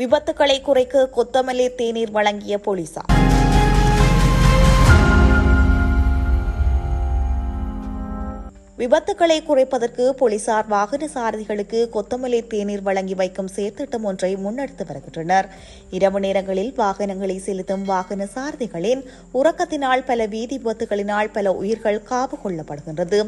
விபத்துக்களை குறைக்க கொத்தமல்லி தேநீர் வழங்கிய போலீசார். விபத்துக்களை குறைப்பதற்கு போலீசார் வாகன சாரதிகளுக்கு கொத்தமல்லி தேநீர் வழங்கி வைக்கும் செயற்திட்டம் ஒன்றை முன்னெடுத்து வருகின்றனர். இரவு நேரங்களில் வாகனங்களை செலுத்தும் வாகன சாரதிகளின் உறக்கத்தினால் பல வீதி விபத்துகளினால் பல உயிர்கள் காவு கொள்ளப்படுகின்றது.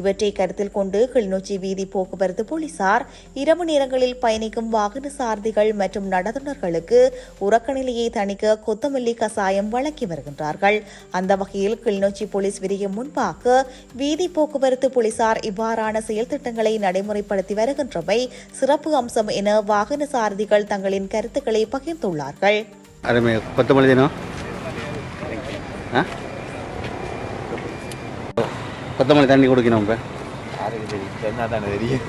இவற்றை கருத்தில் கொண்டு கிளிநொச்சி வீதி போக்குவரத்து போலீசார் இரவு நேரங்களில் பயணிக்கும் வாகன சாரதிகள் மற்றும் நடத்துனர்களுக்கு உறக்க நிலையை தணிக்க கொத்தமல்லி கசாயம் வழங்கி வருகின்றார்கள். அந்த வகையில் கிளிநொச்சி போலீஸ் விரிய முன்பாக வீதி போக்குவரத்து போலீசார் இவ்வாறான செயல் திட்டங்களை நடைமுறைப்படுத்தி வருகின்றமை சிறப்பு அம்சம் என வாகன சாரதிகள் தங்களின் கருத்துக்களை பகிர்ந்துள்ளார்கள். அருமை. தினம். தண்ணி குடிக்கணும் இப்போ. சொன்னா தானே தெரியும்.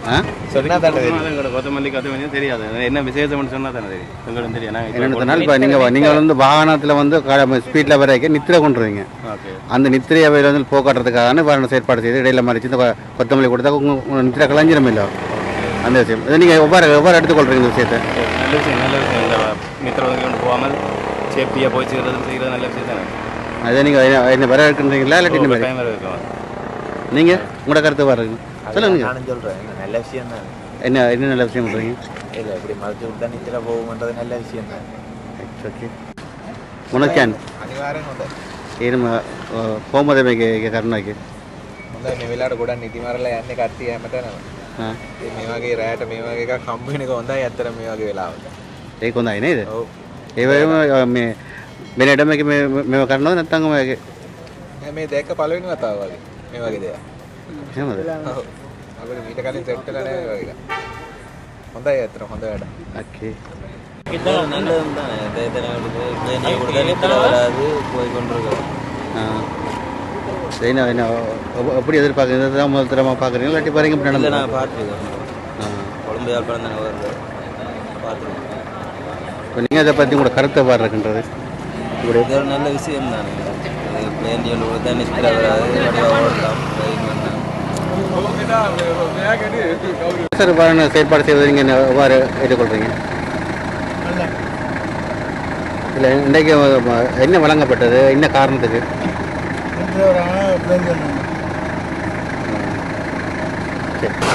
சொன்னா தானே தெரியும். கொத்தமல்லி கொத்தமல்லி தெரியாது. என்ன விசேஷம்னு சொன்னா தானே தெரியும் எங்களுக்கு தெரியும் இப்போ நீங்கள் நீங்கள் வந்து வாகனத்தில் வந்து ஸ்பீடில் வரைக்கும் நித்திரை கொண்டுருவீங்க. ஓகே. அந்த நித்திரையை வந்து போக்காட்டுறதுக்காக செயற்பாடு செய்து இடையில மறிச்சு இந்த கொத்தமல்லி கொடுத்தா உங்க உங்க நித்திரை கலைஞ்சிரும் இல்லை அந்த விஷயம். இதை நீங்கள் எவ்வாறு எவ்வாறு எடுத்துக்கொள்கிறீங்க இந்த விஷயத்தை? நல்ல விஷயம் நல்ல விஷயம். இந்த கொண்டு போகாமல் சேஃப்டியாக போய் செய்கிறது செய்கிறது நல்ல விஷயம் தானே அதை நீங்கள் என்ன வர இருக்கின்றீங்களா இல்லாட்டி இருக்கும் நீங்கள் உங்களோட கருத்து பாருங்க சொல்லுங்க. நானும் சொல்கிறேன் நல்ல விஷயம் தான் என்ன என்ன நல்ல விஷயம் பண்ணுறீங்க இல்லை இப்படி மறைச்சு விட்டு தான் நிச்சயம் போகும்ன்றது நல்ல விஷயம் தான் ஓகே ഉണക്കാൻ ඒනම පෝමද මේක එක කරුණක හොඳ මෙවෙලාට ගොඩක් නිතිමරලා යන්නේ කට්ටිය හැමතැනම මේ වගේ රැයට මේ වගේ එකක් හම්බ වෙන එක හොඳයි ඇත්තට මේ වගේ වෙලාවට ඒක හොඳයි නේද ඔව් ඒ වගේම මේ මෙලඩම එක මේ මේව කරනවද නැත්නම් ඔයගේ මේ දැක්ක පළවෙනි වතාව වගේ මේ වගේ දෙයක් හෙමද ඔව් අපිට මීට කලින් සෙට් වෙලා නැහැ මේ වගේ එකක් හොඳයි ඇත්තට හොඳ වැඩ ஓகே நல்லதும் தான் தேத்தனங்களுக்கு பிளேனியை கொடுத்தா நித்திர வராது போய் கொண்டிருக்கோம் என்ன என்ன எப்படி எதிர்பார்க்குறது இதுதான் முதல் தரமாக பார்க்குறீங்களா இல்லாட்டி பாருங்க இப்படி இல்லை நடந்து நான் பார்த்துருக்கேன் கொழம்பு யாழ்ப்பாணம் தானே வருது பார்த்துருக்கேன் இப்போ நீங்கள் அதை பற்றி உங்களோட கருத்தை பாரு இருக்கின்றது இது ஒரு நல்ல விஷயம் தானே பண்ணலாம் சார் பாருங்க செயற்பாடு செய்வதை நீங்கள் எவ்வாறு ஏற்றுக்கொள்கிறீங்க இல்லை இன்றைக்கு என்ன வழங்கப்பட்டது? என்ன காரணத்துக்கு? சரி.